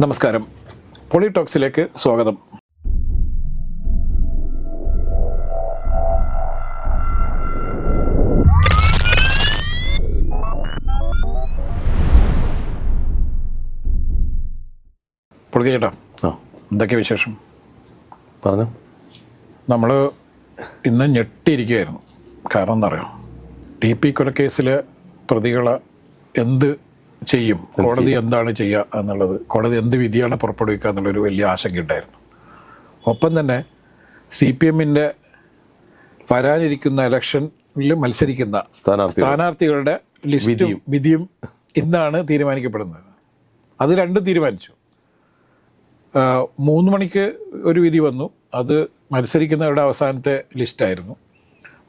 നമസ്കാരം. പൊളിടോക്സിലേക്ക് സ്വാഗതം. പൊളിക്ക ചേട്ടാ ആ. എന്തൊക്കെ വിശേഷം? പറഞ്ഞു. നമ്മൾ ഇന്ന് ഞെട്ടിയിരിക്കുകയായിരുന്നു. കാരണം എന്താ പറയുക ടി പി കൊലക്കേസിലെ പ്രതികളെ എന്ത് ചെയ്യും. കോടതി എന്താണ് ചെയ്യുക എന്നുള്ളത്. കോടതി എന്ത് വിധിയാണ് പുറപ്പെടുവിക്കുക എന്നുള്ളൊരു വലിയ ആശങ്കയുണ്ടായിരുന്നു. ഒപ്പം തന്നെ സി പി എമ്മിന്റെ വരാനിരിക്കുന്ന ഇലക്ഷനിൽ മത്സരിക്കുന്ന സ്ഥാനാർത്ഥികളുടെ ലിസ്റ്റും വിധിയും. ഇന്നാണ് തീരുമാനിക്കപ്പെടുന്നത്. അത് രണ്ടും തീരുമാനിച്ചു. മൂന്ന് മണിക്ക് ഒരു വിധി വന്നു. അത് മത്സരിക്കുന്നവരുടെ അവസാനത്തെ ലിസ്റ്റായിരുന്നു.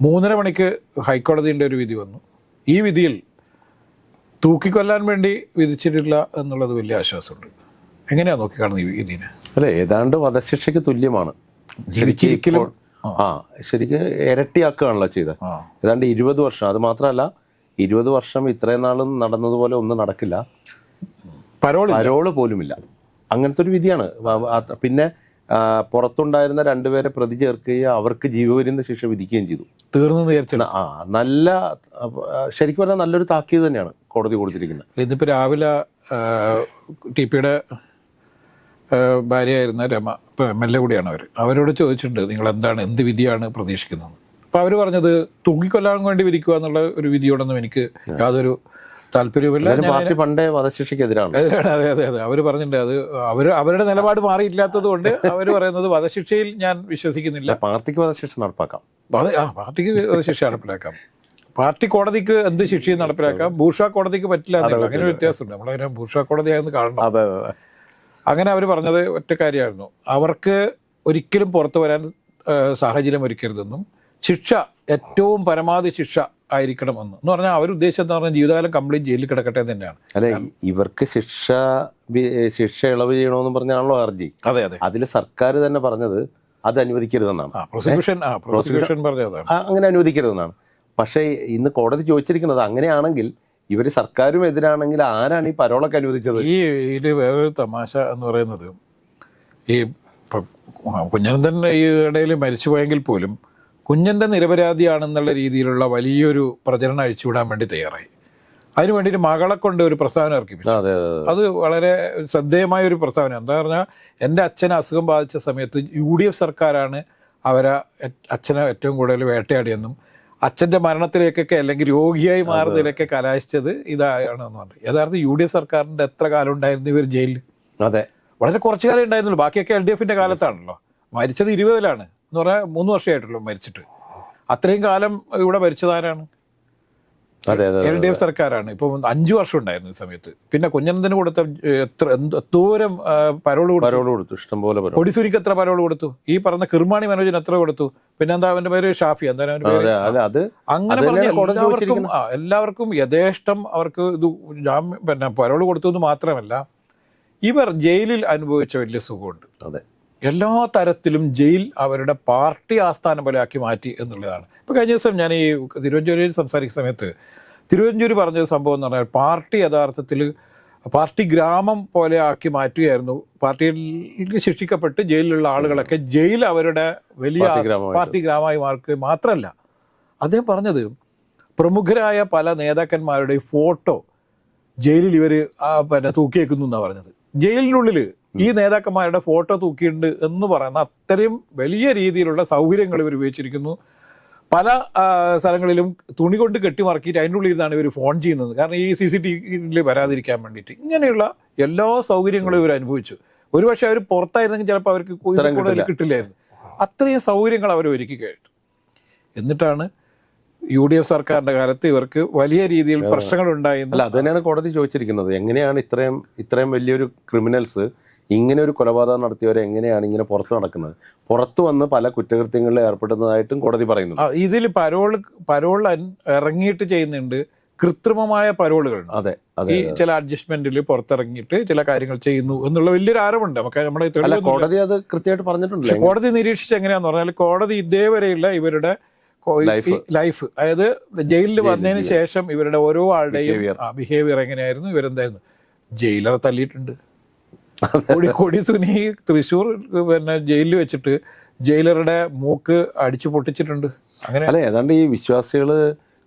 മൂന്നര മണിക്ക് ഹൈക്കോടതിന്റെ ഒരു വിധി വന്നു. ഈ വിധിയിൽ തൂക്കിക്കൊല്ലാൻ വേണ്ടി വിധിച്ചിട്ടില്ല എന്നുള്ളത് വലിയ ആശ്വാസമുണ്ട്. എങ്ങനെയാ നോക്കിക്കാണുന്നത് ഇതിനെ? അല്ല ഏതാണ്ട് വധശിക്ഷയ്ക്ക് തുല്യമാണ്. ജീവിച്ചിരിക്കലും ആ. ശരിക്ക് ഇരട്ടിയാക്കുകയാണല്ലോ ചെയ്തത്. ഏതാണ്ട് ഇരുപത് വർഷം. അത് മാത്രമല്ല ഇരുപത് വർഷം ഇത്രയും നാളും നടന്നതുപോലെ ഒന്നും നടക്കില്ല. പരോൾ പരോൾ പോലുമില്ല. അങ്ങനത്തെ ഒരു വിധിയാണ്. പിന്നെ പുറത്തുണ്ടായിരുന്ന രണ്ടുപേരെ പ്രതി ചേർക്കുകയും അവർക്ക് ജീവപര്യന്ത ശിക്ഷ വിധിക്കുകയും ചെയ്തു. തീർന്നു വിചാരിച്ചില്ല ആ നല്ല ശരിക്കും പറഞ്ഞാൽ നല്ലൊരു താക്കീത് തന്നെയാണ് കോടതി കൊടുത്തിരിക്കുന്നത്. ഇതിപ്പോൾ രാവിലെ ടി പിയുടെ ഭാര്യയായിരുന്ന രമ ഇപ്പോൾ എം എൽ എ കൂടിയാണ് അവർ അവരോട് ചോദിച്ചിട്ടുണ്ട് നിങ്ങൾ എന്താണ് എന്ത് വിധിയാണ് പ്രതീക്ഷിക്കുന്നത് അപ്പോൾ അവർ പറഞ്ഞത് തൂക്കിക്കൊല്ലാൻ വേണ്ടി വിധിക്കുക എന്നുള്ള ഒരു വിധിയോടൊന്നും എനിക്ക് യാതൊരു ഞാൻ പാർട്ടി പണ്ടേ വധശിക്ഷയ്ക്കെതിരാണ്. എതിരാണ് അതെ അതെ അതെ. അവർ പറഞ്ഞിട്ടുണ്ട് അത് അവർ അവരുടെ നിലപാട് മാറിയില്ലാത്തത് കൊണ്ട് അവർ പറയുന്നത് വധശിക്ഷയിൽ ഞാൻ വിശ്വസിക്കുന്നില്ല. പാർട്ടിക്ക് വധശിക്ഷ നടപ്പാക്കാം. ആ പാർട്ടിക്ക് വധശിക്ഷ നടപ്പിലാക്കാം. പാർട്ടി കോടതിക്ക് എന്ത് ശിക്ഷയും നടപ്പിലാക്കാം? ഭൂഷ കോടതിക്ക് പറ്റില്ല. അങ്ങനെ വ്യത്യാസമുണ്ട്. നമ്മളതിനെ ഭൂഷ കോടതിയാണെന്ന് കാണണം. അതെ അതെ അങ്ങനെ അവർ പറഞ്ഞത് ഒറ്റ കാര്യമായിരുന്നു. അവർക്ക് ഒരിക്കലും പുറത്തു വരാൻ സാഹചര്യം ഒരുക്കരുതെന്നും ശിക്ഷ ഏറ്റവും പരമാവധി ശിക്ഷ ആയിരിക്കണമെന്ന്. എന്ന് എന്ന് പറഞ്ഞാൽ അവർ ഉദ്ദേശം എന്ന് പറഞ്ഞാൽ ജീവിതകാലം കംപ്ലീറ്റ് ജയിലിൽ കിടക്കട്ടെ തന്നെയാണ്. അല്ലെ ഇവർക്ക് ശിക്ഷ ശിക്ഷ ഇളവ് ചെയ്യണമെന്ന് പറഞ്ഞാണല്ലോ ഹർജി. അതെ അതെ. അതിൽ സർക്കാർ തന്നെ പറഞ്ഞത് അത് അനുവദിക്കരുതെന്നാണ്. പ്രോസിക്യൂഷൻ പ്രോസിക്യൂഷൻ പറഞ്ഞതാണ് ആ, അങ്ങനെ അനുവദിക്കരുതെന്നാണ്. പക്ഷേ ഇന്ന് കോടതി ചോദിച്ചിരിക്കുന്നത് അങ്ങനെയാണെങ്കിൽ ഇവർ സർക്കാരും എതിരാണെങ്കിൽ ആരാണ് ഈ പരോളൊക്കെ അനുവദിച്ചത്? ഈ ഇതിൽ വേറൊരു തമാശ എന്ന് പറയുന്നത് ഈ കുഞ്ഞനന്തൻ ഈ ഇടയിൽ മരിച്ചുപോയെങ്കിൽ പോലും കുഞ്ഞന്റെ നിരപരാധിയാണെന്നുള്ള രീതിയിലുള്ള വലിയൊരു പ്രചരണം അഴിച്ചുവിടാൻ വേണ്ടി തയ്യാറായി. അതിനു വേണ്ടിയിട്ട് മകളെ കൊണ്ട് ഒരു പ്രസ്താവന ഇറക്കിപ്പിച്ചു അതെ വളരെ ശ്രദ്ധേയമായ ഒരു പ്രസ്താവന. എന്താ പറഞ്ഞാൽ എന്റെ അച്ഛൻ അസുഖം ബാധിച്ച സമയത്ത് യു ഡി എഫ് സർക്കാരാണ് അവരെ അച്ഛനെ ഏറ്റവും കൂടുതൽ വേട്ടയാടിയെന്നും അച്ഛന്റെ മരണത്തിലേക്കൊക്കെ അല്ലെങ്കിൽ രോഗിയായി മാറുന്നതിലൊക്കെ കലാശിച്ചത് ഇതാണെന്ന് പറഞ്ഞു. യഥാർത്ഥം യു ഡി എഫ് സർക്കാരിന്റെ എത്ര കാലം ഉണ്ടായിരുന്നു ഇവർ ജയിലിൽ? അതെ. വളരെ കുറച്ച് കാലം ഉണ്ടായിരുന്നുള്ളൂ. ബാക്കിയൊക്കെ എൽ ഡി എഫിന്റെ കാലത്താണല്ലോ. മരിച്ചത് ഇരുപതിലാണ്. എന്ന് പറഞ്ഞാൽ മൂന്ന് വർഷമായിട്ടുള്ളൂ മരിച്ചിട്ട്. അത്രയും കാലം ഇവിടെ അതെ എൽ ഡി എഫ് സർക്കാരാണ്. ഇപ്പൊ അഞ്ചു വർഷം ഉണ്ടായിരുന്നു ഈ സമയത്ത്. പിന്നെ കുഞ്ഞനന്ദന് കൊടുത്ത എത്ര എന്ത് എന്തോരം പരോൾ പരോൾ കൊടുത്തു. ഇഷ്ടംപോലെ പരോൾ കൊടിസൂരിക്ക് എത്ര പരോൾ കൊടുത്തു? ഈ പറഞ്ഞ കിർമാണി മനോജിന് എത്ര കൊടുത്തു? പിന്നെ എന്താ അവന്റെ പേര്? ഷാഫി. എന്താ അവന്റെ പേര്? അങ്ങനെ പറഞ്ഞ എല്ലാവർക്കും എല്ലാവർക്കും യഥേഷ്ടം അവർക്ക് ഇത് ജാമ്യം പിന്നെ പരോൾ കൊടുത്തു എന്ന് മാത്രമല്ല ഇവർ ജയിലിൽ അനുഭവിച്ച വലിയ സുഖമുണ്ട്. അതെ. എല്ലാ തരത്തിലും ജയിൽ അവരുടെ പാർട്ടി ആസ്ഥാനം പോലെ ആക്കി മാറ്റി എന്നുള്ളതാണ്. ഇപ്പോൾ കഴിഞ്ഞ ദിവസം ഞാൻ ഈ തിരുവഞ്ചൂരിൽ സംസാരിക്കുന്ന സമയത്ത് തിരുവഞ്ചൂർ പറഞ്ഞ സംഭവം എന്ന് പറഞ്ഞാൽ പാർട്ടി യഥാർത്ഥത്തിൽ പാർട്ടി ഗ്രാമം പോലെ ആക്കി മാറ്റുകയായിരുന്നു. പാർട്ടിയിൽ ശിക്ഷിക്കപ്പെട്ട് ജയിലിലുള്ള ആളുകളൊക്കെ ജയിൽ അവരുടെ വലിയ പാർട്ടി പാർട്ടി ഗ്രാമമായി മാർക്ക് മാത്രമല്ല അദ്ദേഹം പറഞ്ഞത് പ്രമുഖരായ പല നേതാക്കന്മാരുടെ ഫോട്ടോ ജയിലിൽ ഇവർ പിന്നെ തൂക്കിയേക്കുന്നു എന്നാണ് പറഞ്ഞത്. ജയിലിനുള്ളിൽ ഈ നേതാക്കന്മാരുടെ ഫോട്ടോ തൂക്കിയിട്ടുണ്ട് എന്ന് പറയുന്ന അത്രയും വലിയ രീതിയിലുള്ള സൗകര്യങ്ങൾ ഇവർ ഉപയോഗിച്ചിരിക്കുന്നു. പല സ്ഥലങ്ങളിലും തുണി കൊണ്ട് കെട്ടിമറക്കിയിട്ട് അതിന്റെ ഉള്ളിൽ നിന്നാണ് ഇവർ ഫോൺ ചെയ്യുന്നത്. കാരണം ഈ സി സി ടി വിയിൽ വരാതിരിക്കാൻ വേണ്ടിയിട്ട്. ഇങ്ങനെയുള്ള എല്ലാ സൗകര്യങ്ങളും ഇവർ അനുഭവിച്ചു. ഒരുപക്ഷെ അവർ പുറത്തായിരുന്നെങ്കിൽ ചിലപ്പോൾ അവർക്ക് കൂടുതൽ കിട്ടില്ലായിരുന്നു. അത്രയും സൗകര്യങ്ങൾ അവർ ഒരുക്കി കഴിഞ്ഞു. എന്നിട്ടാണ് യു ഡി എഫ് സർക്കാരിന്റെ കാലത്ത് ഇവർക്ക് വലിയ രീതിയിൽ പ്രശ്നങ്ങൾ ഉണ്ടായിരുന്നു അല്ല അത് തന്നെയാണ് കോടതി ചോദിച്ചിരിക്കുന്നത്. എങ്ങനെയാണ് ഇത്രയും ഇത്രയും വലിയൊരു ക്രിമിനൽസ് ഇങ്ങനെ ഒരു കൊലപാതകം നടത്തിയവരെ എങ്ങനെയാണ് ഇങ്ങനെ പുറത്തു നടക്കുന്നത്? പുറത്തു വന്ന് പല കുറ്റകൃത്യങ്ങളിൽ ഏർപ്പെടുന്നതായിട്ടും കോടതി പറയുന്നു ഇതിൽ പരോൾ പരോൾ ഇറങ്ങിയിട്ട് ചെയ്യുന്നുണ്ട്. കൃത്രിമമായ പരോളുകൾ. അതെ അതെ ഈ ചില അഡ്ജസ്റ്റ്മെന്റിൽ പുറത്തിറങ്ങിയിട്ട് ചില കാര്യങ്ങൾ ചെയ്യുന്നു എന്നുള്ള വലിയൊരു ആരോപുണ്ട് നമുക്ക് നമ്മുടെ കോടതി അത് കൃത്യമായിട്ട് പറഞ്ഞിട്ടുണ്ട് കോടതി നിരീക്ഷിച്ച് എങ്ങനെയാന്ന് പറഞ്ഞാൽ കോടതി ഇതേവരെയുള്ള ഇവരുടെ ലൈഫ് അതായത് ജയിലിൽ വന്നതിന് ശേഷം ഇവരുടെ ഓരോ ആളുടെയും ബിഹേവിയർ എങ്ങനെയായിരുന്നു? ഇവരെന്തായിരുന്നു? ജയിലറെ തല്ലിയിട്ടുണ്ട്. കൊടി കൊടി സുനി തൃശ്ശൂർ പിന്നെ ജയിലിൽ വെച്ചിട്ട് ജയിലറുടെ മൂക്ക് അടിച്ചു പൊട്ടിച്ചിട്ടുണ്ട്. അങ്ങനെ അല്ല ഏതാണ്ട് ഈ വിശ്വാസികൾ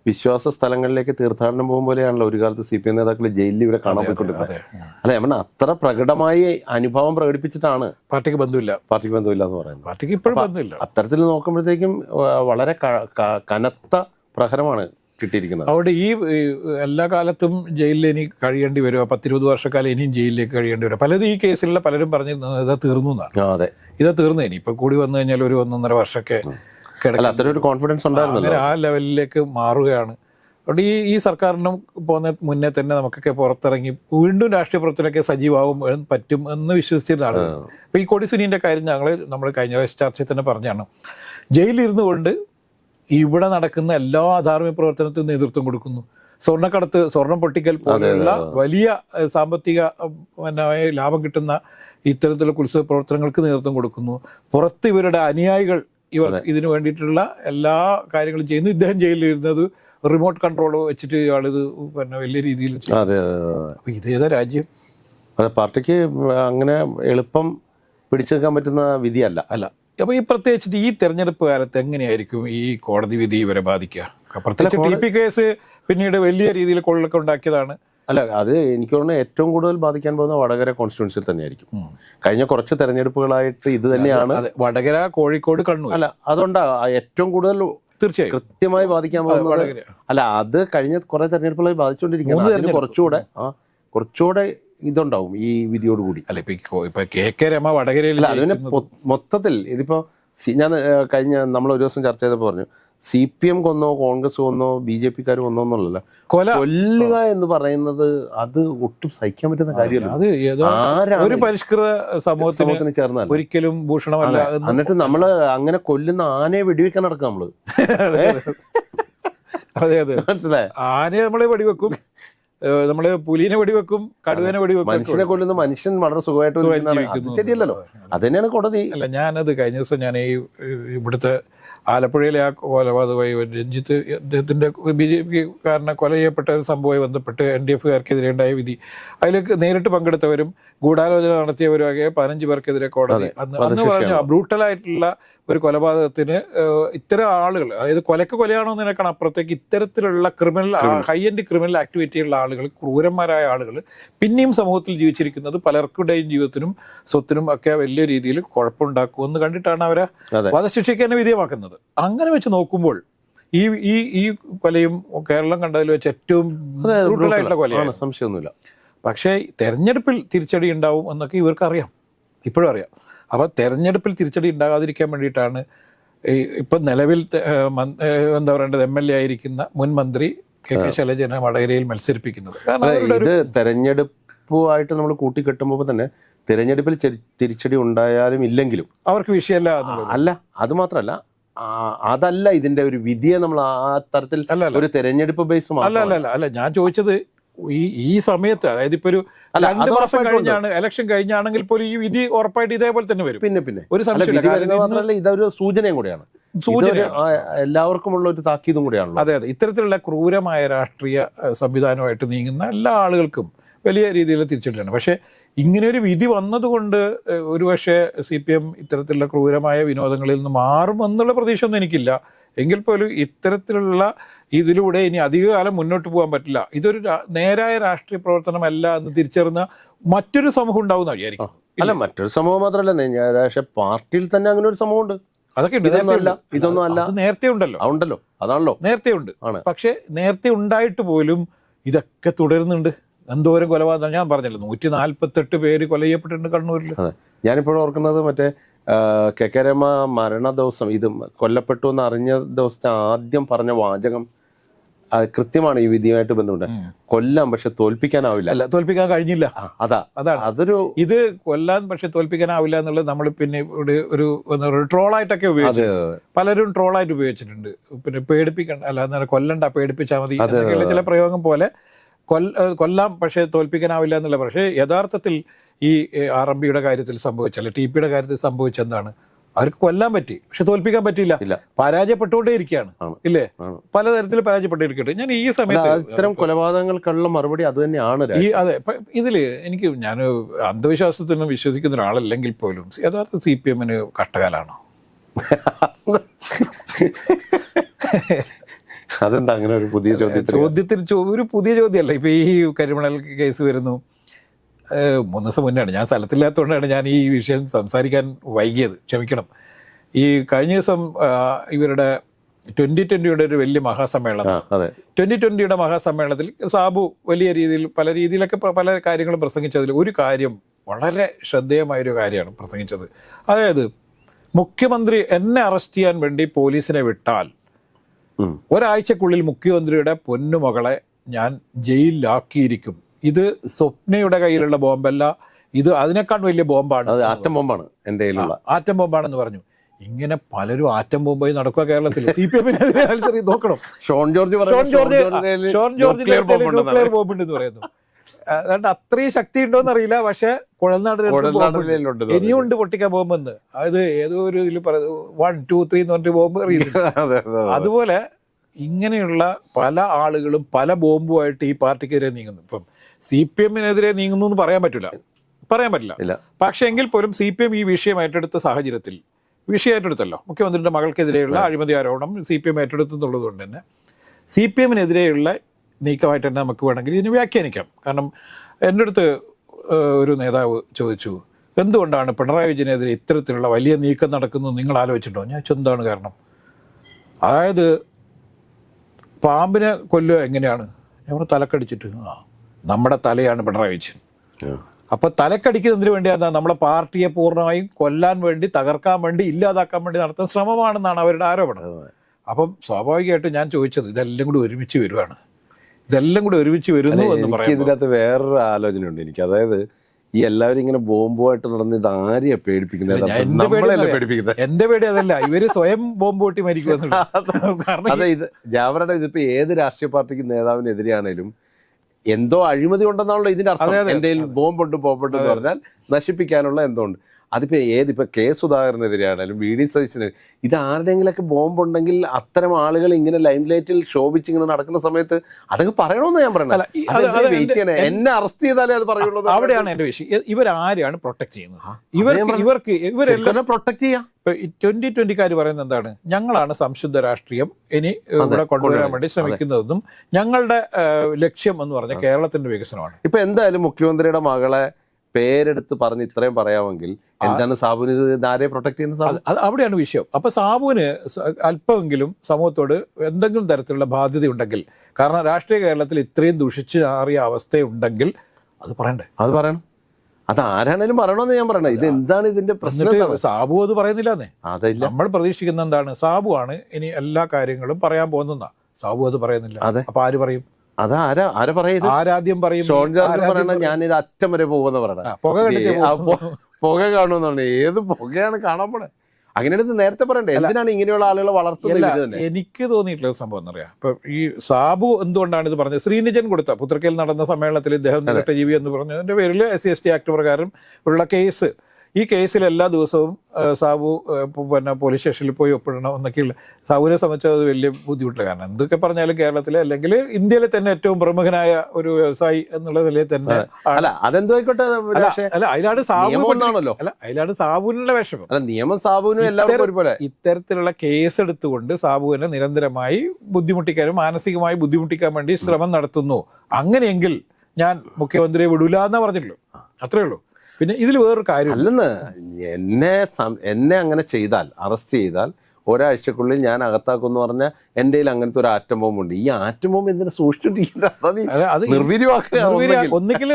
വിശ്വാസ സ്ഥലങ്ങളിലേക്ക് തീർത്ഥാടനം പോകും പോലെയാണല്ലോ ഒരു കാലത്ത് സി പി എം നേതാക്കൾ ജയിലിൽ ഇവിടെ കാണാൻ പോയിക്കൊണ്ടിരുന്നത്. അല്ലെ ഞാൻ അത്ര പ്രകടമായി അനുഭവം പ്രകടിപ്പിച്ചിട്ടാണ് പാർട്ടിക്ക് ബന്ധമില്ല പാർട്ടിക്ക് ബന്ധമില്ല എന്ന് പറയുന്നത്. പാർട്ടിക്ക് ഇപ്പോഴും ബന്ധമില്ല അത്തരത്തിൽ നോക്കുമ്പോഴത്തേക്കും വളരെ കനത്ത പ്രഹരമാണ് കിട്ടിയിരിക്കുന്നത്. അവിടെ ഈ എല്ലാ കാലത്തും ജയിലിൽ ഇനി കഴിയേണ്ടി വരുമോ പത്തിരുപത് വർഷക്കാലം ഇനിയും ജയിലിലേക്ക് കഴിയേണ്ടി വരും. പലതും ഈ കേസിലുള്ള പലരും പറഞ്ഞിരുന്നത് ഇതാ തീർന്നു എന്നാണ്. അതെ. ഇതാ തീർന്നു. ഇനി ഇപ്പൊ കൂടി വന്നു കഴിഞ്ഞാൽ ഒരു ഒന്നൊന്നര വർഷമൊക്കെ ഒരു കോൺഫിഡൻസ് ഉണ്ടായിരുന്നല്ലോ. അങ്ങനെ ആ ലെവലിലേക്ക് മാറുകയാണ്. അതുകൊണ്ട് ഈ ഈ സർക്കാരിനും പോകുന്ന മുന്നേ തന്നെ നമുക്കൊക്കെ പുറത്തിറങ്ങി വീണ്ടും രാഷ്ട്രീയ പ്രവർത്തനമൊക്കെ സജീവാകും പറ്റും എന്ന് വിശ്വസിച്ചിരുന്ന ആളുകൾ അപ്പൊ ഈ കൊടി സുനീന്റെ കാര്യം ഞങ്ങൾ നമ്മൾ കഴിഞ്ഞ ചർച്ചയിൽ തന്നെ പറഞ്ഞാണ്. ജയിലിരുന്നു കൊണ്ട് ഇവിടെ നടക്കുന്ന എല്ലാ ധാർമ്മിക പ്രവർത്തനത്തിനും നേതൃത്വം കൊടുക്കുന്നു. സ്വർണക്കടത്ത് സ്വർണം പൊട്ടിക്കൽ പോലെയുള്ള വലിയ സാമ്പത്തിക പിന്നെ ലാഭം കിട്ടുന്ന ഇത്തരത്തിലുള്ള കുത്സവ പ്രവർത്തനങ്ങൾക്ക് നേതൃത്വം കൊടുക്കുന്നു. പുറത്ത് ഇവരുടെ അനുയായികൾ ഇവർ ഇതിനു വേണ്ടിയിട്ടുള്ള എല്ലാ കാര്യങ്ങളും ചെയ്യുന്നു. ഇദ്ദേഹം ജയിലിലിരുന്നത് റിമോട്ട് കൺട്രോൾ വെച്ചിട്ട് ഇയാളിത് പിന്നെ വലിയ രീതിയിൽ. അപ്പൊ ഇതേതാ രാജ്യം? അതെ പാർട്ടിക്ക് അങ്ങനെ എളുപ്പം പിടിച്ചെടുക്കാൻ പറ്റുന്ന വിധിയല്ല. അല്ല. അപ്പൊ ഈ പ്രത്യേകിച്ചിട്ട് ഈ തെരഞ്ഞെടുപ്പ് കാലത്ത് എങ്ങനെയായിരിക്കും ഈ കോടതി വിധി ഇവരെ ബാധിക്കുക? പ്രത്യേകിച്ച് ടി പി കേസ് പിന്നീട് വലിയ രീതിയിൽ കൊള്ളൊക്കെ ഉണ്ടാക്കിയതാണ്. അല്ല അത് എനിക്ക് തോന്നുന്നു ഏറ്റവും കൂടുതൽ ബാധിക്കാൻ പോകുന്ന വടകര കോൺസ്റ്റിറ്റ്യൻസിൽ തന്നെയായിരിക്കും. കഴിഞ്ഞ കുറച്ച് തെരഞ്ഞെടുപ്പുകളായിട്ട് ഇത് തന്നെയാണ്. വടകര കോഴിക്കോട് കണ്ണൂർ. അല്ല അതുകൊണ്ടാ ഏറ്റവും കൂടുതൽ തീർച്ചയായും. കൃത്യമായി ബാധിക്കാൻ പോകുന്ന വടകര. അല്ല അത് കഴിഞ്ഞ കുറെ തെരഞ്ഞെടുപ്പുകളായി ബാധിച്ചുകൊണ്ടിരിക്കുകയാണ്. അതിന് കുറച്ചുകൂടെ ആ കുറച്ചുകൂടെ ഇതുണ്ടാവും ഈ വിധിയോട് കൂടി. അല്ല ഇപ്പൊ ഇപ്പൊ കെ കെ രമ വടകരയിൽ അതിന് മൊത്തത്തിൽ ഇതിപ്പോ ഞാൻ കഴിഞ്ഞ നമ്മൾ ഒരു ദിവസം ചർച്ച ചെയ്തപ്പോൾ പറഞ്ഞു സി പി എം കൊന്നോ കോൺഗ്രസ് കൊന്നോ ബി ജെ പിക്കാർ കൊന്നോ എന്നുള്ളല്ല കൊല. കൊല്ലുക എന്ന് പറയുന്നത് അത് ഒട്ടും സഹിക്കാൻ പറ്റുന്ന കാര്യമല്ല. ഒരു പരിഷ്കൃത സമൂഹത്തിന് ചേർന്ന ഒരിക്കലും ഭൂഷണമല്ല എന്ന് എന്നിട്ട് നമ്മൾ അങ്ങനെ കൊല്ലുന്ന ആനയെ വെടിവെക്കാൻ നടക്കാം നമ്മൾ. അതെ അതെ. മനസ്സിലായ? ആനയെ നമ്മളെ വെടിവെക്കും. നമ്മൾ പുലിനെ വെടിവെക്കും കടുവനെ വെടിവെക്കും മനുഷ്യനെ കൊല്ലുന്ന മനുഷ്യൻ വളരെ സുഖമായിട്ട്. ശരിയല്ലല്ലോ? അത് തന്നെയാണ് കോടതി. അല്ല ഞാനത് കഴിഞ്ഞ ദിവസം ഞാൻ ഈ ഇവിടുത്തെ ആലപ്പുഴയിലെ ആ കൊലപാതകമായി രഞ്ജിത്ത് അദ്ദേഹത്തിന്റെ ബി ജെ പി കാരനെ കൊല ചെയ്യപ്പെട്ട ഒരു സംഭവമായി ബന്ധപ്പെട്ട് എൻ ഡി എഫുകാർക്കെതിരെ ഉണ്ടായ വിധി. അതിലേക്ക് നേരിട്ട് പങ്കെടുത്തവരും ഗൂഢാലോചന നടത്തിയവരും ആകെ പതിനഞ്ച് പേർക്കെതിരെ കോടതി. അന്ന് അന്ന് പറഞ്ഞു ബ്രൂട്ടലായിട്ടുള്ള ഒരു കൊലപാതകത്തിന് ഇത്തരം ആളുകൾ അതായത് കൊലക്ക് കൊലയാണോ എന്നതിനേക്കാണ് അപ്പുറത്തേക്ക് ഇത്തരത്തിലുള്ള ക്രിമിനൽ ഹൈ എൻഡ് ക്രിമിനൽ ആക്ടിവിറ്റിയുള്ള ആളുകൾ ക്രൂരന്മാരായ ആളുകൾ പിന്നെയും സമൂഹത്തിൽ ജീവിച്ചിരിക്കുന്നത് പലർക്കുടെയും ജീവിതത്തിനും സ്വത്തിനും ഒക്കെ വലിയ രീതിയിൽ കുഴപ്പമുണ്ടാക്കുമെന്ന് കണ്ടിട്ടാണ് അവരെ. വധശിക്ഷയ്ക്ക് തന്നെ വിധേയമാക്കുന്നത്. അങ്ങനെ വെച്ച് നോക്കുമ്പോൾ ഈ ഈ ഈ കൊലയും കേരളം കണ്ടതിൽ വെച്ച് ഏറ്റവും ബ്രൂട്ടലായിട്ടുള്ള കൊലയാണ്. സംശയമൊന്നുമില്ല. പക്ഷേ തെരഞ്ഞെടുപ്പിൽ തിരിച്ചടി ഉണ്ടാവും എന്നൊക്കെ ഇവർക്ക് അറിയാം ഇപ്പോഴും അറിയാം. അപ്പോൾ തെരഞ്ഞെടുപ്പിൽ തിരിച്ചടി ഉണ്ടാകാതിരിക്കാൻ വേണ്ടിയിട്ടാണ് ഇപ്പം നിലവിൽ എന്താ പറയേണ്ടത്? എം എൽ എ ആയിരിക്കുന്ന മുൻ മന്ത്രി കെ കെ ശൈലജനെ വടകരയിൽ മത്സരിപ്പിക്കുന്നത്. ഇത് തെരഞ്ഞെടുപ്പുമായിട്ട് നമ്മൾ കൂട്ടിക്കെട്ടുമ്പോൾ തന്നെ തെരഞ്ഞെടുപ്പിൽ തിരിച്ചടി ഉണ്ടായാലും ഇല്ലെങ്കിലും അവർക്ക് വിഷയമല്ല അല്ല അത് മാത്രമല്ല അതല്ല ഇതിന്റെ ഒരു വിധിയെ നമ്മൾ ആ തരത്തിൽ ഒരു തെരഞ്ഞെടുപ്പ് ബേസ് അല്ല അല്ല അല്ല അല്ല ഞാൻ ചോദിച്ചത് ഈ ഈ സമയത്ത് അതായത് ഇപ്പൊ ഒരു രണ്ട് വർഷം മാസം കഴിഞ്ഞാണ് ഇലക്ഷൻ കഴിഞ്ഞാണെങ്കിൽ പോലും ഈ വിധി ഉറപ്പായിട്ട് ഇതേപോലെ തന്നെ വരും. പിന്നെ പിന്നെ. ഒരു മാത്രമല്ല ഇതൊരു സൂചനയും കൂടിയാണ്. സൂചന എല്ലാവർക്കുമുള്ള ഒരു താക്കീതും കൂടിയാണ് അതെ അതെ. ഇത്തരത്തിലുള്ള ക്രൂരമായ രാഷ്ട്രീയ സംവിധാനമായിട്ട് നീങ്ങുന്ന എല്ലാ ആളുകൾക്കും വലിയ രീതിയിൽ തിരിച്ചിട്ടുണ്ട് പക്ഷേ ഇങ്ങനെ ഒരു വിധി വന്നതുകൊണ്ട് ഒരു ഒരുപക്ഷെ സി പി എം ഇത്തരത്തിലുള്ള ക്രൂരമായ വിനോദങ്ങളിൽ നിന്ന് മാറും എന്നുള്ള പ്രതീക്ഷ ഒന്നും എനിക്കില്ല. എങ്കിൽ പോലും ഇത്തരത്തിലുള്ള ഇതിലൂടെ ഇനി അധികകാലം മുന്നോട്ട് പോകാൻ പറ്റില്ല. ഇതൊരു നേരായ രാഷ്ട്രീയ പ്രവർത്തനമല്ല എന്ന് തിരിച്ചറിഞ്ഞ മറ്റൊരു സമൂഹം ഉണ്ടാവുന്ന വിചാരിക്കും അല്ല മറ്റൊരു സമൂഹം മാത്രമല്ല പക്ഷേ പാർട്ടിയിൽ തന്നെ അങ്ങനെ ഒരു സമൂഹം ഉണ്ട്. അതൊക്കെ ഇതൊന്നുമല്ല ഇതൊന്നും അല്ല, ഇതൊന്നും അല്ല. നേരത്തെ ഉണ്ടല്ലോ. ഉണ്ടല്ലോ. അതാണല്ലോ. നേരത്തെ ഉണ്ട് പക്ഷെ നേരത്തെ ഉണ്ടായിട്ട് പോലും ഇതൊക്കെ തുടരുന്നുണ്ട്. എന്തോരം കൊലപാതകം. ഞാൻ പറഞ്ഞല്ലോ നൂറ്റി നാല്പത്തെട്ട് പേര് കൊല ചെയ്യപ്പെട്ടിട്ടുണ്ട് കണ്ണൂരിൽ അതെ. ഞാനിപ്പോഴും ഓർക്കുന്നത് മറ്റേ കെക്കരമ്മ മരണ ദിവസം ഇത് കൊല്ലപ്പെട്ടു എന്ന് അറിഞ്ഞ ദിവസത്തെ ആദ്യം പറഞ്ഞ വാചകം കൃത്യമാണ് ഈ വിധിയുമായിട്ട് ബന്ധമുണ്ട്. കൊല്ലാം പക്ഷെ തോൽപ്പിക്കാനാവില്ല. അല്ല തോൽപ്പിക്കാൻ കഴിഞ്ഞില്ല. അതാ. അതാണ്. അതൊരു ഇത് കൊല്ലാൻ പക്ഷെ തോൽപ്പിക്കാനാവില്ല എന്നുള്ളത് നമ്മൾ പിന്നെ ഇവിടെ ഒരു ട്രോളായിട്ടൊക്കെ ഉപയോഗിച്ചു. പലരും ട്രോളായിട്ട് ഉപയോഗിച്ചിട്ടുണ്ട്. പിന്നെ പേടിപ്പിക്കണ്ട അല്ല കൊല്ലണ്ട പേടിപ്പിച്ചാൽ മതി ചില പ്രയോഗം പോലെ കൊല്ല കൊല്ലാം പക്ഷേ തോൽപ്പിക്കാനാവില്ല എന്നുള്ള പക്ഷേ യഥാർത്ഥത്തിൽ ഈ ആർ എം ബിയുടെ കാര്യത്തിൽ സംഭവിച്ച അല്ലെ ടി പിയുടെ കാര്യത്തിൽ സംഭവിച്ചെന്താണ്? അവർക്ക് കൊല്ലാൻ പറ്റി പക്ഷെ തോൽപ്പിക്കാൻ പറ്റിയില്ല. ഇല്ല. പരാജയപ്പെട്ടുകൊണ്ടേ ഇരിക്കുകയാണ്. ഇല്ലേ. പലതരത്തിൽ പരാജയപ്പെട്ടിരിക്കട്ടെ. ഞാൻ ഈ സമയത്ത് ഇത്തരം കൊലപാതകങ്ങൾക്കുള്ള മറുപടി അത് തന്നെയാണ് ഈ അതെ ഇതിൽ എനിക്ക് ഞാൻ അന്ധവിശ്വാസത്തിനും വിശ്വസിക്കുന്ന ഒരാളല്ലെങ്കിൽ പോലും യഥാർത്ഥ സി പി എമ്മിന് കഷ്ടകാലാണോ? അതെന്താ അങ്ങനെ ഒരു പുതിയ ചോദ്യത്തിൽ ചോദ്യത്തിന് ഒരു പുതിയ ചോദ്യമല്ല. ഇപ്പോൾ ഈ കരിമണൽ കേസ് വരുന്നു. മൂന്ന് ദിവസം മുന്നാണ്. ഞാൻ സ്ഥലത്തില്ലാത്തതുകൊണ്ടാണ് ഞാൻ ഈ വിഷയം സംസാരിക്കാൻ വൈകിയത്. ക്ഷമിക്കണം. ഈ കഴിഞ്ഞ ദിവസം ഇവരുടെ ട്വന്റി ട്വന്റിയുടെ ഒരു വലിയ മഹാസമ്മേളനം. ട്വന്റി ട്വന്റി ട്വന്റിയുടെ മഹാസമ്മേളനത്തിൽ സാബു വലിയ രീതിയിൽ പല രീതിയിലൊക്കെ പല കാര്യങ്ങളും പ്രസംഗിച്ചതിൽ ഒരു കാര്യം വളരെ ശ്രദ്ധേയമായൊരു കാര്യമാണ് പ്രസംഗിച്ചത്. അതായത് മുഖ്യമന്ത്രി എന്നെ അറസ്റ്റ് ചെയ്യാൻ വേണ്ടി പോലീസിനെ വിട്ടാൽ. ഒരാഴ്ചക്കുള്ളിൽ മുഖ്യമന്ത്രിയുടെ പൊന്നുമകളെ ഞാൻ ജയിലിലാക്കിയിരിക്കും. ഇത് സ്വപ്നയുടെ കയ്യിലുള്ള ബോംബല്ല. ഇത് അതിനേക്കാൾ വലിയ ബോംബാണ്. ആറ്റം ബോംബാണ് എന്റെ കയ്യിലുള്ള. ആറ്റം ബോംബാണെന്ന് പറഞ്ഞു. ഇങ്ങനെ പലരും ആറ്റം ബോംബായി നടക്കുക കേരളത്തിൽ. സി പി എമ്മിനെതിരെ നോക്കണം. ഷോൺ ജോർജ് ഷോൺ ജോർജ് ഷോൺ ജോർജ് ന്യൂക്ലിയർ. ബോംബ് ഉണ്ടെന്ന് പറയുന്നു. അതുകൊണ്ട് അത്രയും ശക്തി ഉണ്ടോന്ന് അറിയില്ല. പക്ഷെ കുഴൽനാടിലുണ്ട് ഇത്. ഇനിയും ഉണ്ട് പൊട്ടിക്കാൻ ബോംബെന്ന് അത് ഏതോ ഒരു ഇതിൽ വൺ ടു ത്രീ എന്ന് പറഞ്ഞിട്ട് ബോംബ് അറിയില്ല അതെ, അതെ, അതെ. അതുപോലെ ഇങ്ങനെയുള്ള പല ആളുകളും പല ബോംബുമായിട്ട് ഈ പാർട്ടിക്കെതിരെ നീങ്ങുന്നു. ഇപ്പം സി പി എമ്മിനെതിരെ നീങ്ങുന്നു എന്ന് പറയാൻ പറ്റില്ല പറയാൻ പറ്റില്ല. പക്ഷേ പക്ഷെ എങ്കിൽ പോലും സി പി എം ഈ വിഷയം ഏറ്റെടുത്ത സാഹചര്യത്തിൽ വിഷയം ഏറ്റെടുത്തല്ലോ. മുഖ്യമന്ത്രിയുടെ മകൾക്കെതിരെയുള്ള അഴിമതി ആരോപണം സി പി എം ഏറ്റെടുത്തു എന്നുള്ളത് കൊണ്ട് തന്നെ സി പി എമ്മിനെതിരെയുള്ള നീക്കമായിട്ട് തന്നെ നമുക്ക് വേണമെങ്കിൽ ഇതിനെ വ്യാഖ്യാനിക്കാം. കാരണം എന്റെ അടുത്ത് ഒരു നേതാവ് ചോദിച്ചു എന്തുകൊണ്ടാണ് പിണറായി വിജയനെതിരെ ഇത്തരത്തിലുള്ള വലിയ നീക്കം നടക്കുന്നത്? നിങ്ങൾ ആലോചിച്ചിട്ടുണ്ടോ? ഞാൻ ചെന്താണ് എന്താണ് കാരണം? അതായത് പാമ്പിനെ കൊല്ലുക എങ്ങനെയാണ്? ഞങ്ങൾ തലക്കടിച്ചിട്ട്. ആ നമ്മുടെ തലയാണ് പിണറായി വിജയൻ. അപ്പോൾ അപ്പൊ തലക്കടിക്കുന്നതിന് വേണ്ടിയാണ് നമ്മളെ പാർട്ടിയെ പൂർണമായും കൊല്ലാൻ വേണ്ടി തകർക്കാൻ വേണ്ടി ഇല്ലാതാക്കാൻ വേണ്ടി നടത്തുന്ന ശ്രമമാണെന്നാണ് അവരുടെ ആരോപണം. അപ്പം സ്വാഭാവികമായിട്ടും ഞാൻ ചോദിച്ചത് ഇതെല്ലാം കൂടി ഒരുമിച്ച് വരുവാണ്. ഇതെല്ലാം കൂടി ഒരുമിച്ച് വരുന്നു എന്ന് എനിക്ക് പറയുമ്പോൾ ഇതിനകത്ത് വേറൊരു ആലോചനയുണ്ട്. എനിക്ക് അതായത് ഈ എല്ലാവരും ഇങ്ങനെ ബോംബുമായിട്ട് നടന്ന് ഇത് ആരെയാ പേടിപ്പിക്കുന്നത്? ഞാൻ എന്റെ പേടി എന്നറിയാം. പേടിപ്പിക്കുന്നത്? എന്റെ പേടി അതല്ല. ഇവർ സ്വയം ബോംബ് പൊട്ടി മരിക്കുമെന്നുള്ളത് കാരണം അതെ ഇത് ജാവറുടെ ഇതിപ്പോ ഏത് രാഷ്ട്രീയ പാർട്ടിക്ക് നേതാവിനെതിരെയാണേലും എന്തോ അഴിമതി ഉണ്ടെന്നാണല്ലോ ഇതിന്റെ അർത്ഥം. എന്തെങ്കിലും ബോംബ് ബോംബുണ്ട് ബോംബുണ്ട് എന്ന് പറഞ്ഞാൽ നശിപ്പിക്കാനുള്ള എന്തോ ഉണ്ട്. അതിപ്പോ ഏതിപ്പോൾ കെ സുധാകരനെതിരെയാണേലും വി ഡി സതീശന് ഇത് ആരുടെയെങ്കിലൊക്കെ ബോംബ് ഉണ്ടെങ്കിൽ അത്തരം ആളുകൾ ഇങ്ങനെ ലൈം ലൈറ്റിൽ ശോഭിച്ച് ഇങ്ങനെ നടക്കുന്ന സമയത്ത് അതൊക്കെ പറയണമെന്ന് ഞാൻ ചെയ്യണേ? എന്നെ അറസ്റ്റ് ചെയ്താലേ അത് പറയുള്ളൂ അവിടെയാണ് എന്റെ വിഷയം. ഇവരാരെയാണ് പ്രൊട്ടക്ട് ചെയ്യുന്നത്? ഇവർക്ക് ഇവർക്ക് ഇവരെല്ലാം പ്രൊട്ടക്ട് ചെയ്യാം. ഇപ്പൊ ട്വന്റി ട്വന്റിക്കാർ പറയുന്നത് എന്താണ്? ഞങ്ങളാണ് സംശുദ്ധ രാഷ്ട്രീയം ഇനി ഇവിടെ കൊണ്ടുവരാൻ. വേണ്ടി. ശ്രമിക്കുന്നതെന്നും ഞങ്ങളുടെ ലക്ഷ്യം എന്ന് പറഞ്ഞ കേരളത്തിന്റെ വികസനമാണ്. ഇപ്പൊ എന്തായാലും മുഖ്യമന്ത്രിയുടെ മകളെ പേരെടുത്ത് പറഞ്ഞ് ഇത്രയും പറയാമെങ്കിൽ എന്താണ് ഇത് ആരെ പ്രൊട്ടക്ട് ചെയ്യുന്ന സാബു? അത് അത് അവിടെയാണ് വിഷയം. അപ്പൊ സാബുവിന് അല്പമെങ്കിലും സമൂഹത്തോട് എന്തെങ്കിലും തരത്തിലുള്ള ബാധ്യത ഉണ്ടെങ്കിൽ കാരണം രാഷ്ട്രീയ കേരളത്തിൽ ഇത്രയും ദുഷിച്ച് മാറിയ അവസ്ഥയുണ്ടെങ്കിൽ അത് പറയണ്ടേ? അത് പറയണം. അത് ആരാണേലും പറയണമെന്ന് ഞാൻ പറയണേ. ഇത് എന്താണ് ഇതിന്റെ പ്രശ്നം സാബു അത് പറയുന്നില്ലെന്നേ. അതല്ല. നമ്മൾ പ്രതീക്ഷിക്കുന്ന എന്താണ്? സാബു ആണ് ഇനി എല്ലാ കാര്യങ്ങളും പറയാൻ പോകുന്ന സാബു അത് പറയുന്നില്ല. അതെ. അപ്പൊ ആര് പറയും? അത് ആരാ ആരാ പറയുന്നത്? ആരാദ്യം പറയും ഷോൺ ജോർജ് പറയണ പറയും? ഞാൻ ഇത് അറ്റം വരെ പോകുന്ന പറയണ പുക പോകും. കാണുമെന്നാണ്. ഏത് പുകയാണ് കാണാൻ പോണേ? നേരത്തെ പറയണ്ടേ. എന്തിനാണ് ഇങ്ങനെയുള്ള ആളുകളെ വളർത്തുന്നത് എനിക്ക് തോന്നിയിട്ടുള്ള സംഭവം എന്നറിയാം ഇപ്പൊ ഈ സാബു എന്തുകൊണ്ടാണ് ഇത് പറഞ്ഞത്? ശ്രീനിജൻ കൊടുത്ത പുത്രക്കയിൽ നടന്ന സമ്മേളനത്തിൽ ഇദ്ദേഹം നിരട്ടജീവി എന്ന് പറഞ്ഞതിന്റെ പേരിൽ S C S T act പ്രകാരം ഉള്ള കേസ് ഈ കേസിൽ എല്ലാ ദിവസവും സാബു പിന്നെ പോലീസ് സ്റ്റേഷനിൽ പോയി ഒപ്പിടണം എന്നൊക്കെയുള്ള സാബുവിനെ സംബന്ധിച്ച് അത് വലിയ ബുദ്ധിമുട്ടില്ല കാരണം. എന്തൊക്കെ പറഞ്ഞാലും കേരളത്തിലെ അല്ലെങ്കിൽ ഇന്ത്യയിലെ തന്നെ ഏറ്റവും പ്രമുഖനായ ഒരു വ്യവസായി എന്നുള്ള നിലയിൽ തന്നെ അല്ല അതെന്തോട്ടെ അല്ല അതിലാണ് സാബു അല്ല അതിലാണ് സാബുവിനുള്ള വിഷമം. അല്ല നിയമം സാബുവിനും എല്ലാവർക്കും ഒരുപോലെ. ഇത്തരത്തിലുള്ള കേസ് എടുത്തുകൊണ്ട് സാബുവിനെ നിരന്തരമായി ബുദ്ധിമുട്ടിക്കാനും മാനസികമായി ബുദ്ധിമുട്ടിക്കാൻ വേണ്ടി ശ്രമം നടത്തുന്നു. അങ്ങനെയെങ്കിൽ ഞാൻ മുഖ്യമന്ത്രിയെ വിടൂല എന്നാ പറഞ്ഞിട്ടുള്ളൂ. അത്രേ ഉള്ളൂ. പിന്നെ ഇതിൽ വേറൊരു കാര്യം അല്ലെന്ന് എന്നെ എന്നെ അങ്ങനെ ചെയ്താൽ അറസ്റ്റ് ചെയ്താൽ ഒരാഴ്ചക്കുള്ളിൽ ഞാൻ അകത്താക്കും എന്ന് പറഞ്ഞാൽ എന്റെ കയ്യിൽ അങ്ങനത്തെ ഒരു ആറ്റം ബോംബ് ഉണ്ട്. ഈ ആറ്റം ബോംബ് എന്തിനാ സൂക്ഷിച്ചിട്ടിരിക്കുന്നത് നിർവീര്യമാക്കുക ഒന്നുകിൽ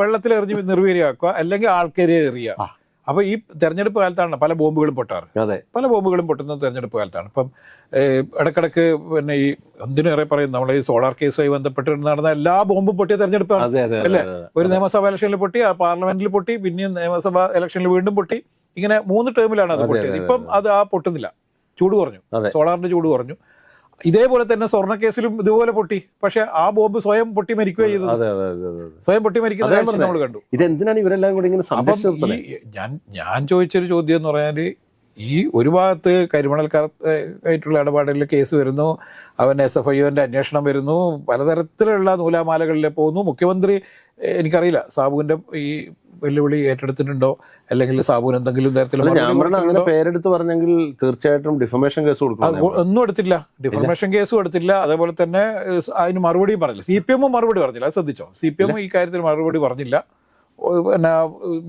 വെള്ളത്തിൽ എറിഞ്ഞ് നിർവീര്യമാക്കുക അല്ലെങ്കിൽ ആൾക്കാരെ എറിയുക. ആ. അപ്പൊ ഈ തെരഞ്ഞെടുപ്പ് കാലത്താണ് പല ബോംബുകളും പൊട്ടാറ്. അതെ. പല ബോംബുകളും പൊട്ടുന്നത് തെരഞ്ഞെടുപ്പ് കാലത്താണ്. ഇപ്പം ഇടക്കിടക്ക് പിന്നെ ഈ എന്തിനേറെ പറയും നമ്മളെ ഈ സോളാർ കേസുമായി ബന്ധപ്പെട്ട് നടന്ന എല്ലാ ബോംബും പൊട്ടിയ തെരഞ്ഞെടുപ്പാണ്. അല്ലേ? ഒരു നിയമസഭാ ഇലക്ഷനിൽ പൊട്ടി ആ പാർലമെന്റിൽ പൊട്ടി പിന്നെയും നിയമസഭാ ഇലക്ഷനിൽ വീണ്ടും പൊട്ടി. ഇങ്ങനെ മൂന്ന് ടേമിലാണ് അത് പൊട്ടിയത്. ഇപ്പം അത് ആ പൊട്ടുന്നില്ല. ചൂട് കുറഞ്ഞു. സോളാറിന്റെ ചൂട് കുറഞ്ഞു. ഇതേപോലെ തന്നെ സ്വർണ കേസിലും ഇതുപോലെ പൊട്ടി പക്ഷെ ആ ബോംബ് സ്വയം പൊട്ടി മരിക്കുകയോ ചെയ്തത് അതെ. സ്വയം പൊട്ടി മരിക്കുന്ന അതാ കാഴ്ച പറഞ്ഞെ. നമ്മൾ കണ്ടു ഇതെന്തിനാണ് ഇവരെല്ലാം കൂടി ഇങ്ങനെ ഞാൻ ഞാൻ ചോദിച്ചൊരു ചോദ്യം എന്ന് പറഞ്ഞാൽ ഈ ഒരു ഭാഗത്ത് കരിമണൽ ആയിട്ടുള്ള ഇടപാടുകളിൽ കേസ് വരുന്നു. അവൻ എസ് എഫ് ഐ ഒന്റെ അന്വേഷണം വരുന്നു. പലതരത്തിലുള്ള നൂലാമാലകളിൽ പോകുന്നു. മുഖ്യമന്ത്രി എനിക്കറിയില്ല. സാബുവിന്റെ ഈ വെല്ലുവിളി ഏറ്റെടുത്തിട്ടുണ്ടോ? അല്ലെങ്കിൽ സാബുവിന് എന്തെങ്കിലും അങ്ങനെ പേരെടുത്ത് പറഞ്ഞെങ്കിൽ തീർച്ചയായിട്ടും ഡിഫമേഷൻ കേസ് കൊടുക്കും ഒന്നും എടുത്തില്ല. ഡിഫമേഷൻ കേസും എടുത്തില്ല അതേപോലെ തന്നെ അതിന് മറുപടിയും പറഞ്ഞില്ല. സി പി എമ്മും മറുപടി പറഞ്ഞില്ല. അത് ശ്രദ്ധിച്ചോ? സി പി എം ഈ കാര്യത്തിൽ മറുപടി പറഞ്ഞില്ല. പിന്നെ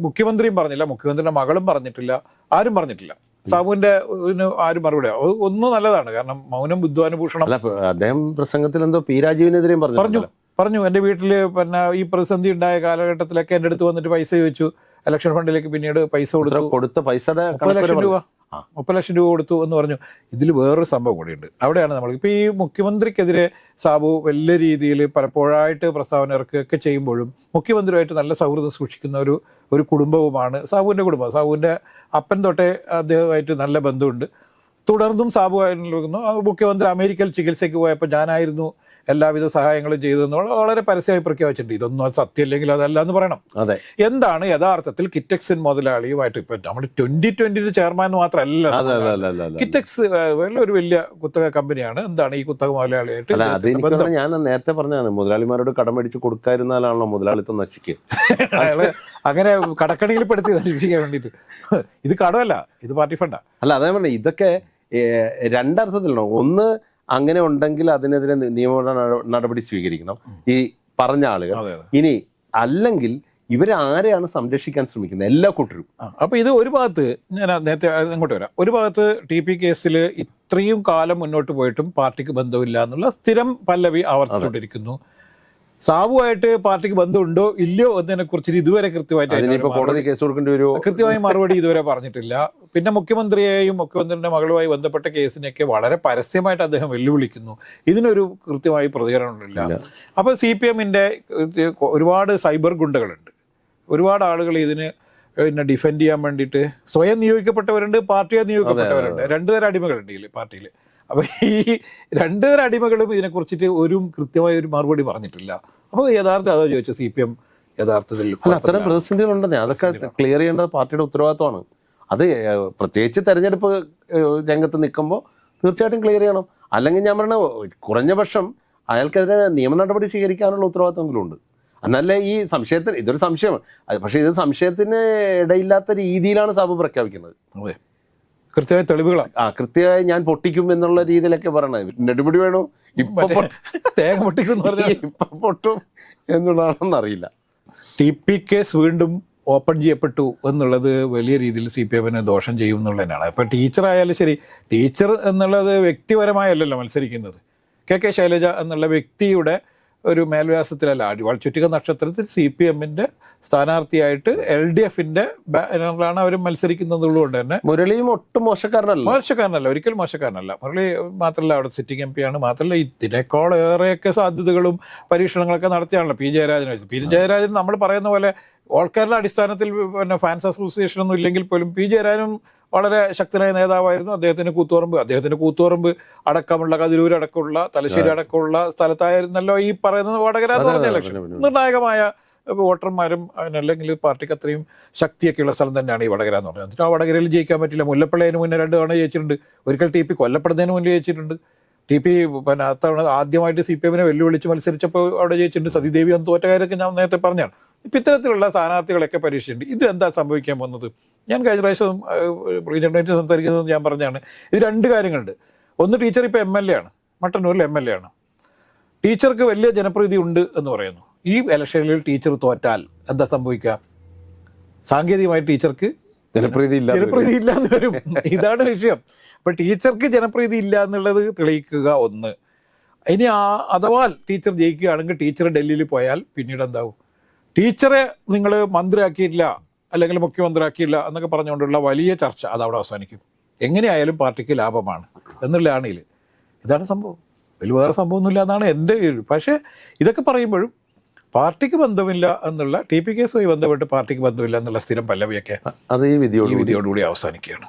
മുഖ്യമന്ത്രിയും പറഞ്ഞില്ല. മുഖ്യമന്ത്രിയുടെ മകളും പറഞ്ഞിട്ടില്ല. ആരും പറഞ്ഞിട്ടില്ല. സാബുവിന്റെ ഇതിന് ആരും മറുപടി ഒന്ന് നല്ലതാണ്. കാരണം മൗനം ബുദ്ധാനുഭൂഷണം അദ്ദേഹം പ്രസംഗത്തിൽ എന്തോ പി രാജീവിനെതിരെയും പറഞ്ഞു. പറഞ്ഞു. പറഞ്ഞു. എന്റെ വീട്ടിൽ പിന്നെ ഈ പ്രതിസന്ധി ഉണ്ടായ കാലഘട്ടത്തിലൊക്കെ എന്റെ അടുത്ത് വന്നിട്ട് പൈസ ചോദിച്ചു. ഇലക്ഷൻ ഫണ്ടിലേക്ക് പിന്നീട് പൈസ കൊടുത്തു. കൊടുത്ത പൈസ ലക്ഷം രൂപ. മുപ്പത് ലക്ഷം രൂപ കൊടുത്തു എന്ന് പറഞ്ഞു. ഇതിൽ വേറൊരു സംഭവം കൂടിയുണ്ട്. അവിടെയാണ് നമ്മൾ ഇപ്പോൾ ഈ മുഖ്യമന്ത്രിക്കെതിരെ സാബു വലിയ രീതിയിൽ പലപ്പോഴായിട്ട് പ്രസ്താവന ഇറക്കുകയൊക്കെ ചെയ്യുമ്പോഴും മുഖ്യമന്ത്രിയുമായിട്ട് നല്ല സൗഹൃദം സൂക്ഷിക്കുന്ന ഒരു ഒരു കുടുംബവുമാണ് സാബുവിന്റെ കുടുംബം. സാബുവിന്റെ അപ്പൻ തൊട്ടേ അദ്ദേഹമായിട്ട് നല്ല ബന്ധമുണ്ട്. തുടർന്നും സാബു ആയിരുന്നു. മുഖ്യമന്ത്രി അമേരിക്കയിൽ ചികിത്സയ്ക്ക് പോയപ്പോൾ ഞാനായിരുന്നു എല്ലാവിധ സഹായങ്ങളും ചെയ്തതെന്നുള്ള വളരെ പരസ്യമായി പ്രഖ്യാപിച്ചിട്ടുണ്ട്. ഇതൊന്നും സത്യമല്ലെങ്കിൽ അതല്ല എന്ന് പറയണം. അതെ. എന്താണ് യഥാർത്ഥത്തിൽ കിറ്റക്സിൻ മുതലാളിയുമായിട്ട് ഇപ്പൊ നമ്മൾ ട്വന്റി ട്വന്റിയുടെ ചെയർമാൻ മാത്രമല്ല കിറ്റക്സ് ഒരു വലിയ കുത്തക കമ്പനിയാണ്. എന്താണ് ഈ കുത്തക മുതലാളിയായിട്ട് ഞാൻ നേരത്തെ പറഞ്ഞതാണ് മുതലാളിമാരോട് കടം മേടിച്ച് കൊടുക്കാതിരുന്നാലാണല്ലോ മുതലാളിത്തം നശിക്കുക അയാൾ അങ്ങനെ കടക്കണിയിൽ പെടുത്തി നശിപ്പിക്കാൻ വേണ്ടിയിട്ട്. ഇത് കടമല്ല ഇത് പാർട്ടി ഫണ്ടാ. അല്ല അതേ പറഞ്ഞ ഇതൊക്കെ രണ്ടർത്ഥത്തിലുണ്ടോ? ഒന്ന് അങ്ങനെ ഉണ്ടെങ്കിൽ അതിനെതിരെ നിയമ നടപടി സ്വീകരിക്കണം. ഈ പറഞ്ഞ ആളുകൾ. ഇനി അല്ലെങ്കിൽ ഇവരാരെയാണ് സംരക്ഷിക്കാൻ ശ്രമിക്കുന്നത്? എല്ലാ കൂട്ടരും. അപ്പൊ ഇത് ഒരു ഭാഗത്ത് ഞാൻ നേരത്തെ അങ്ങോട്ട് വരാം. ഒരു ഭാഗത്ത് ടി പി കേസിൽ ഇത്രയും കാലം മുന്നോട്ട് പോയിട്ടും പാർട്ടിക്ക് ബന്ധമില്ല എന്നുള്ള സ്ഥിരം പല്ലവി ആവർത്തിച്ചുകൊണ്ടിരിക്കുന്നു. സാബുവായിട്ട് പാർട്ടിക്ക് ബന്ധമുണ്ടോ ഇല്ലയോ എന്നതിനെ കുറിച്ച് ഇതുവരെ കൃത്യമായിട്ട് കോടതി കേസ് കൊടുക്കേണ്ടി വരുമോ? കൃത്യമായ മറുപടി ഇതുവരെ പറഞ്ഞിട്ടില്ല. പിന്നെ മുഖ്യമന്ത്രിയെയും മുഖ്യമന്ത്രിയുടെ മകളുമായി ബന്ധപ്പെട്ട കേസിനെയൊക്കെ വളരെ പരസ്യമായിട്ട് അദ്ദേഹം വെല്ലുവിളിക്കുന്നു. ഇതിനൊരു കൃത്യമായി പ്രതികരണമില്ല. അപ്പോൾ സി പി എമ്മിന്റെ ഒരുപാട് സൈബർ ഗുണ്ടകളുണ്ട്. ഒരുപാട് ആളുകൾ ഇതിന് പിന്നെ ഡിഫെൻഡ് ചെയ്യാൻ വേണ്ടിയിട്ട് സ്വയം നിയോഗിക്കപ്പെട്ടവരുണ്ട് പാർട്ടിയെ നിയോഗിക്കപ്പെട്ടവരുണ്ട്. രണ്ടു തരം അടിമകളുണ്ട് ഇതിൽ പാർട്ടിയിൽ. അപ്പോൾ ഈ രണ്ടു തരം അടിമകളും ഇതിനെക്കുറിച്ചിട്ട് ഒരു കൃത്യമായ ഒരു മറുപടി പറഞ്ഞിട്ടില്ല. അപ്പോൾ യഥാർത്ഥം അതോ ചോദിച്ചു സി പി എം യഥാർത്ഥത്തിൽ അല്ല അത്തരം പ്രതിസന്ധികളുണ്ടെന്നേ. അതൊക്കെ ക്ലിയർ ചെയ്യേണ്ടത് പാർട്ടിയുടെ ഉത്തരവാദിത്തമാണ് അത് പ്രത്യേകിച്ച് തെരഞ്ഞെടുപ്പ് രംഗത്ത് നിൽക്കുമ്പോൾ തീർച്ചയായിട്ടും ക്ലിയർ ചെയ്യണം. അല്ലെങ്കിൽ ഞാൻ പറഞ്ഞ കുറഞ്ഞ പക്ഷം അയാൾക്കെതിരെ നിയമ നടപടി സ്വീകരിക്കാനുള്ള ഉത്തരവാദിത്തമെങ്കിലും ഉണ്ട് എന്നല്ലേ ഈ സംശയത്തിന് ഇതൊരു സംശയമാണ് പക്ഷേ ഇത് സംശയത്തിന് ഇടയില്ലാത്ത രീതിയിലാണ് സഭ പ്രഖ്യാപിക്കുന്നത്. അതെ. കൃത്യമായ തെളിവുകളാണ്. ആ കൃത്യമായി ഞാൻ പൊട്ടിക്കും എന്നുള്ള രീതിയിലൊക്കെ പറയണത്. നെടുപടി വേണോ? ഇപ്പൊ തേങ്ങ ഇപ്പൊ പൊട്ടും എന്നുള്ളതാണെന്ന് അറിയില്ല. ടി പി കേസ് വീണ്ടും ഓപ്പൺ ചെയ്യപ്പെട്ടു എന്നുള്ളത് വലിയ രീതിയിൽ സി പി എമ്മിന് ദോഷം ചെയ്യും എന്നുള്ളതന്നെയാണ് അപ്പോൾ ടീച്ചർ ആയാലും ശരി ടീച്ചർ എന്നുള്ളത് വ്യക്തിപരമായല്ലല്ലോ മത്സരിക്കുന്നത്. കെ കെ ശൈലജ എന്നുള്ള വ്യക്തിയുടെ ഒരു മേൽവ്യാസത്തിലല്ല അടി ചുറ്റിക നക്ഷത്രത്തിൽ സി പി എമ്മിന്റെ സ്ഥാനാർത്ഥിയായിട്ട് എൽ ഡി എഫിന്റെ ബാനറിലാണ് അവർ മത്സരിക്കുന്നതുകൊണ്ട് തന്നെ മുരളിയും ഒട്ടും മോശക്കാരനല്ല. മോശക്കാരനല്ല ഒരിക്കലും മോശക്കാരനല്ല. മുരളി മാത്രമല്ല അവിടെ സിറ്റിംഗ് എം പി ആണ്. മാത്രമല്ല ഇതിനേക്കാൾ ഏറെയൊക്കെ സാധ്യതകളും പരീക്ഷണങ്ങളൊക്കെ നടത്തിയാണല്ലോ പി. ജയരാജനെ വെച്ച്. പി. ജയരാജൻ നമ്മൾ പറയുന്ന പോലെ ഓൾ കേരള അടിസ്ഥാനത്തിൽ പിന്നെ ഫാൻസ് അസോസിയേഷൻ ഒന്നും ഇല്ലെങ്കിൽ പോലും പി. ജയരാജനും വളരെ ശക്തനായ നേതാവായിരുന്നു. അദ്ദേഹത്തിന് കൂത്തുപറമ്പ് അദ്ദേഹത്തിന് കൂത്തുപറമ്പ് അടക്കമുള്ള കതിരൂർ അടക്കമുള്ള തലശ്ശേരി അടക്കമുള്ള സ്ഥലത്തായിരുന്നല്ലോ ഈ പറയുന്നത് വടകര എന്ന് പറഞ്ഞ ലക്ഷണം ഇലക്ഷൻ. നിർണായകമായ വോട്ടർമാരും അല്ലെങ്കിൽ പാർട്ടിക്ക് അത്രയും ശക്തിയൊക്കെയുള്ള സ്ഥലം തന്നെയാണ് ഈ വടകര എന്ന് പറഞ്ഞത്. എന്നിട്ട് ആ വടകരയിൽ ജയിക്കാൻ പറ്റില്ല? മുല്ലപ്പള്ളിയതിന് മുന്നേ രണ്ട് തവണ ജയിച്ചിട്ടുണ്ട്. ഒരിക്കൽ ടി പി കൊല്ലപ്പെടുന്നതിന് മുന്നേ ജയിച്ചിട്ടുണ്ട്. ടി പി പിന്നെ അത്തവണ ആദ്യമായിട്ട് സി പി എമ്മിനെ വെല്ലുവിളിച്ച് മത്സരിച്ചപ്പോൾ അവിടെ ജയിച്ചിട്ടുണ്ട് സതിദേവി അന്ന് തോറ്റ കാര്യമൊക്കെ ഞാൻ നേരത്തെ പറഞ്ഞാണ്. ഇപ്പം ഇത്തരത്തിലുള്ള സ്ഥാനാർത്ഥികളൊക്കെ പരീക്ഷയുണ്ട് ഇത് എന്താ സംഭവിക്കാൻ പോകുന്നത്? ഞാൻ കഴിഞ്ഞ പ്രാവശ്യം പ്രീജനറേറ്റ് സംസാരിക്കുന്നത് ഞാൻ പറഞ്ഞാണ്. ഇത് രണ്ട് കാര്യങ്ങളുണ്ട്. ഒന്ന് ടീച്ചർ ഇപ്പോൾ എം എൽ എ ആണ്. മട്ടന്നൂരിൽ എം എൽ എ ആണ്. ടീച്ചർക്ക് വലിയ ജനപ്രീതി ഉണ്ട് എന്ന് പറയുന്നു. ഈ ഇലക്ഷനിൽ ടീച്ചർ തോറ്റാൽ എന്താ സംഭവിക്കുക? സാങ്കേതികമായി ടീച്ചർക്ക് ജനപ്രീതി ഇല്ല ജനപ്രീതി ഇല്ല എന്ന് വരും. ഇതാണ് വിഷയം. അപ്പൊ ടീച്ചർക്ക് ജനപ്രീതി ഇല്ല എന്നുള്ളത് തെളിയിക്കുക ഒന്ന്. ഇനി ആ അഥവാ ടീച്ചർ ജയിക്കുകയാണെങ്കിൽ ടീച്ചർ ഡൽഹിയിൽ പോയാൽ പിന്നീട് എന്താവും? ടീച്ചറെ നിങ്ങൾ മന്ത്രിയാക്കിയില്ല അല്ലെങ്കിൽ മുഖ്യമന്ത്രിയാക്കിയില്ല എന്നൊക്കെ പറഞ്ഞുകൊണ്ടുള്ള വലിയ ചർച്ച അത് അവിടെ അവസാനിക്കും. എങ്ങനെയായാലും പാർട്ടിക്ക് ലാഭമാണ് എന്നുള്ളതാണ് ഇതിൽ ഇതാണ് സംഭവം. ഇതിൽ വേറെ സംഭവമൊന്നുമില്ല എന്നാണ് എന്റെ പക്ഷേ ഇതൊക്കെ പറയുമ്പോഴും പാർട്ടിക്ക് ബന്ധമില്ല എന്നുള്ള ടി പി കേസുമായി ബന്ധപ്പെട്ട് പാർട്ടിക്ക് ബന്ധമില്ല എന്നുള്ള സ്ഥിരം പല്ലവിയൊക്കെ അത് ഈ വിധിയോട് ഈ വിധിയോടുകൂടി അവസാനിക്കുകയാണ്.